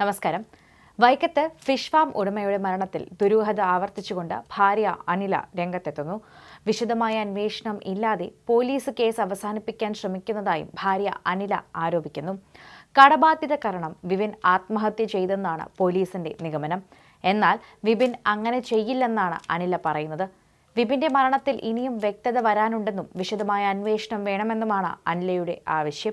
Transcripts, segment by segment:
നമസ്കാരം. വൈക്കത്ത് fish farm ഉടമയുടെ മരണത്തിൽ ദുരൂഹത ആവർത്തിച്ചുകൊണ്ട് ഭാര്യ അനില രംഗത്തെത്തുന്നു. വിശദമായ അന്വേഷണം ഇല്ലാതെ പോലീസ് കേസ് അവസാനിപ്പിക്കാൻ ശ്രമിക്കുന്നതായും ഭാര്യ അനില ആരോപിക്കുന്നു. കടബാധ്യത കാരണം വിപിൻ ആത്മഹത്യ ചെയ്തെന്നാണ് പോലീസിന്റെ നിഗമനം. എന്നാൽ വിപിൻ അങ്ങനെ ചെയ്യില്ലെന്നാണ് അനില പറയുന്നത്. വിപിന്റെ മരണത്തിൽ ഇനിയും വ്യക്തത വരാനുണ്ടെന്നും വിശദമായ അന്വേഷണം വേണമെന്നുമാണ് അനിലയുടെ ആവശ്യം.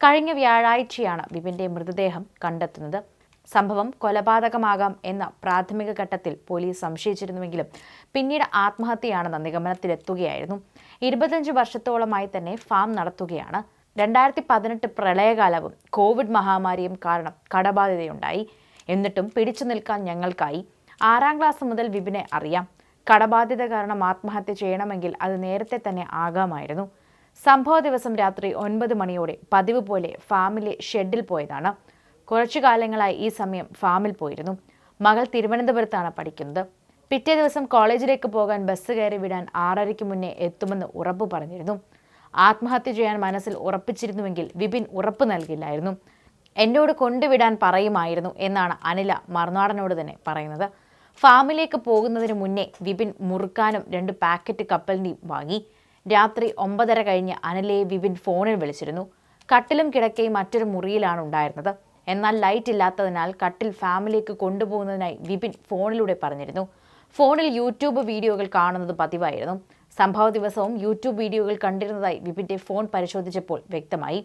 കഴിഞ്ഞ വ്യാഴാഴ്ചയാണ് വിപിന്റെ മൃതദേഹം കണ്ടെത്തുന്നത്. സംഭവം കൊലപാതകമാകാം എന്ന പ്രാഥമിക ഘട്ടത്തിൽ പോലീസ് സംശയിച്ചിരുന്നുവെങ്കിലും പിന്നീട് ആത്മഹത്യയാണെന്ന നിഗമനത്തിലെത്തുകയായിരുന്നു. ഇരുപത്തഞ്ച് വർഷത്തോളമായി തന്നെ ഫാം നടത്തുകയാണ്. രണ്ടായിരത്തി പതിനെട്ട് പ്രളയകാലവും കോവിഡ് മഹാമാരിയും കാരണം കടബാധ്യതയുണ്ടായി. എന്നിട്ടും പിടിച്ചു നിൽക്കാൻ ഞങ്ങൾക്കായി. ആറാം ക്ലാസ് മുതൽ വിപിനെ അറിയാം. കടബാധ്യത കാരണം ആത്മഹത്യ ചെയ്യണമെങ്കിൽ അത് നേരത്തെ തന്നെ ആകാമായിരുന്നു. സംഭവ ദിവസം രാത്രി ഒൻപത് മണിയോടെ പതിവ് പോലെ ഫാമിലെ ഷെഡിൽ പോയതാണ്. കുറച്ചു കാലങ്ങളായി ഈ സമയം ഫാമിൽ പോയിരുന്നു. മകൾ തിരുവനന്തപുരത്താണ് പഠിക്കുന്നത്. പിറ്റേ ദിവസം കോളേജിലേക്ക് പോകാൻ ബസ് കയറി വിടാൻ ആറരയ്ക്ക് മുന്നേ എത്തുമെന്ന് ഉറപ്പ് പറഞ്ഞിരുന്നു. ആത്മഹത്യ ചെയ്യാൻ മനസ്സിൽ ഉറപ്പിച്ചിരുന്നുവെങ്കിൽ വിപിൻ ഉറപ്പ് നൽകില്ലായിരുന്നു. എന്നോട് കൊണ്ടുവിടാൻ പറയുമായിരുന്നു എന്നാണ് അനില മറുനാടനോട് തന്നെ പറയുന്നത്. ഫാമിലേക്ക് പോകുന്നതിന് മുന്നേ വിപിൻ മുറുക്കാനും രണ്ട് പാക്കറ്റ് കപ്പലിന്റെയും വാങ്ങി. രാത്രി ഒമ്പതര കഴിഞ്ഞ് അനിലയെ വിപിൻ ഫോണിൽ വിളിച്ചിരുന്നു. കട്ടിലും കിടക്കയും മറ്റൊരു മുറിയിലാണ് ഉണ്ടായിരുന്നത്. എന്നാൽ ലൈറ്റ് ഇല്ലാത്തതിനാൽ കട്ടിൽ ഫാമിലിക്ക് കൊണ്ടുപോകുന്നതിനായി വിപിൻ ഫോണിലൂടെ പറഞ്ഞിരുന്നു. ഫോണിൽ യൂട്യൂബ് വീഡിയോകൾ കാണുന്നത് പതിവായിരുന്നു. സംഭവ ദിവസവും യൂട്യൂബ് വീഡിയോകൾ കണ്ടിരുന്നതായി വിപിന്റെ ഫോൺ പരിശോധിച്ചപ്പോൾ വ്യക്തമായി.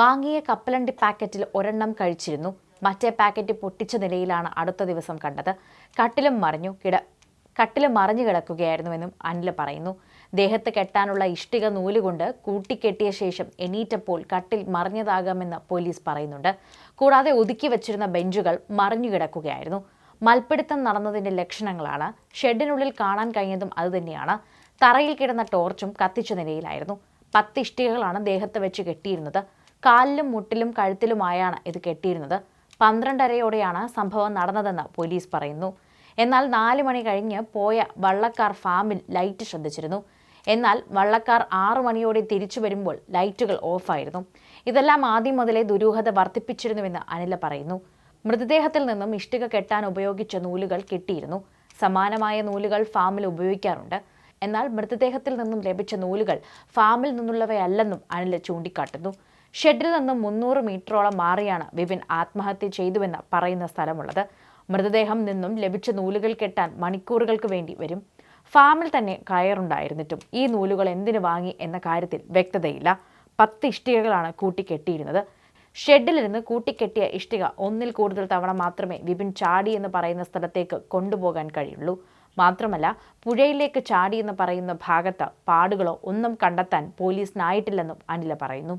വാങ്ങിയ കപ്പലണ്ടി പാക്കറ്റിൽ ഒരെണ്ണം കഴിച്ചിരുന്നു. മറ്റേ പാക്കറ്റ് പൊട്ടിച്ച നിലയിലാണ് അടുത്ത ദിവസം കണ്ടത്. കട്ടിലും മറിഞ്ഞു കിട കട്ടിലും മറിഞ്ഞു കിടക്കുകയായിരുന്നുവെന്നും അനിൽ പറയുന്നു. ദേഹത്ത് കെട്ടാനുള്ള ഇഷ്ടിക നൂലുകൊണ്ട് കൂട്ടിക്കെട്ടിയ ശേഷം എണീറ്റപ്പോൾ കട്ടിൽ മറിഞ്ഞതാകാമെന്ന് പോലീസ് പറയുന്നുണ്ട്. കൂടാതെ ഒതുക്കി വച്ചിരുന്ന ബെഞ്ചുകൾ മറിഞ്ഞുകിടക്കുകയായിരുന്നു മൽപ്പിടുത്തം നടന്നതിന്റെ ലക്ഷണങ്ങളാണ്. ഷെഡിനുള്ളിൽ കാണാൻ കഴിഞ്ഞതും അതുതന്നെയാണ്. തറയിൽ കിടന്ന ടോർച്ചും കത്തിച്ച നിലയിലായിരുന്നു. പത്ത് ഇഷ്ടികകളാണ് ദേഹത്ത് വെച്ച് കെട്ടിയിരുന്നത്. കാലിലും മുട്ടിലും കഴുത്തിലുമായാണ് ഇത് കെട്ടിയിരുന്നത്. പന്ത്രണ്ടരയോടെയാണ് സംഭവം നടന്നതെന്ന് പോലീസ് പറയുന്നു. എന്നാൽ നാല് മണി കഴിഞ്ഞ് പോയ വള്ളക്കാർ ഫാമിൽ ലൈറ്റ് ശ്രദ്ധിച്ചിരുന്നു. എന്നാൽ വള്ളക്കാർ ആറു മണിയോടെ തിരിച്ചു വരുമ്പോൾ ലൈറ്റുകൾ ഓഫായിരുന്നു. ഇതെല്ലാം ആദ്യം മുതലേ ദുരൂഹത വർദ്ധിപ്പിച്ചിരുന്നുവെന്ന് അനില പറയുന്നു. മൃതദേഹത്തിൽ നിന്നും ഇഷ്ടിക കെട്ടാൻ ഉപയോഗിച്ച നൂലുകൾ കിട്ടിയിരുന്നു. സമാനമായ നൂലുകൾ ഫാമിൽ ഉപയോഗിക്കാറുണ്ട്. എന്നാൽ മൃതദേഹത്തിൽ നിന്നും ലഭിച്ച നൂലുകൾ ഫാമിൽ നിന്നുള്ളവയല്ലെന്നും അനില ചൂണ്ടിക്കാട്ടുന്നു. ഷെഡിൽ നിന്നും മുന്നൂറ് മീറ്ററോളം മാറിയാണ് വിപിൻ ആത്മഹത്യ ചെയ്തുവെന്ന് പറയുന്ന സ്ഥലമുള്ളത്. മൃതദേഹം നിന്നും ലഭിച്ച നൂലുകൾ കെട്ടാൻ മണിക്കൂറുകൾക്ക് വേണ്ടി വരും. ഫാമിൽ തന്നെ കയറുണ്ടായിരുന്നിട്ടും ഈ നൂലുകൾ എന്തിനു വാങ്ങി എന്ന കാര്യത്തിൽ വ്യക്തതയില്ല. പത്ത് ഇഷ്ടികകളാണ് കൂട്ടിക്കെട്ടിയിരുന്നത്. ഷെഡിലിരുന്ന് കൂട്ടിക്കെട്ടിയ ഇഷ്ടിക ഒന്നിൽ കൂടുതൽ തവണ മാത്രമേ വിപിൻ ചാടി എന്ന് പറയുന്ന സ്ഥലത്തേക്ക് കൊണ്ടുപോകാൻ കഴിയുള്ളൂ. മാത്രമല്ല പുഴയിലേക്ക് ചാടി എന്ന് പറയുന്ന ഭാഗത്ത് പാടുകളോ ഒന്നും കണ്ടെത്താൻ പോലീസിനായിട്ടില്ലെന്നും അനില പറയുന്നു.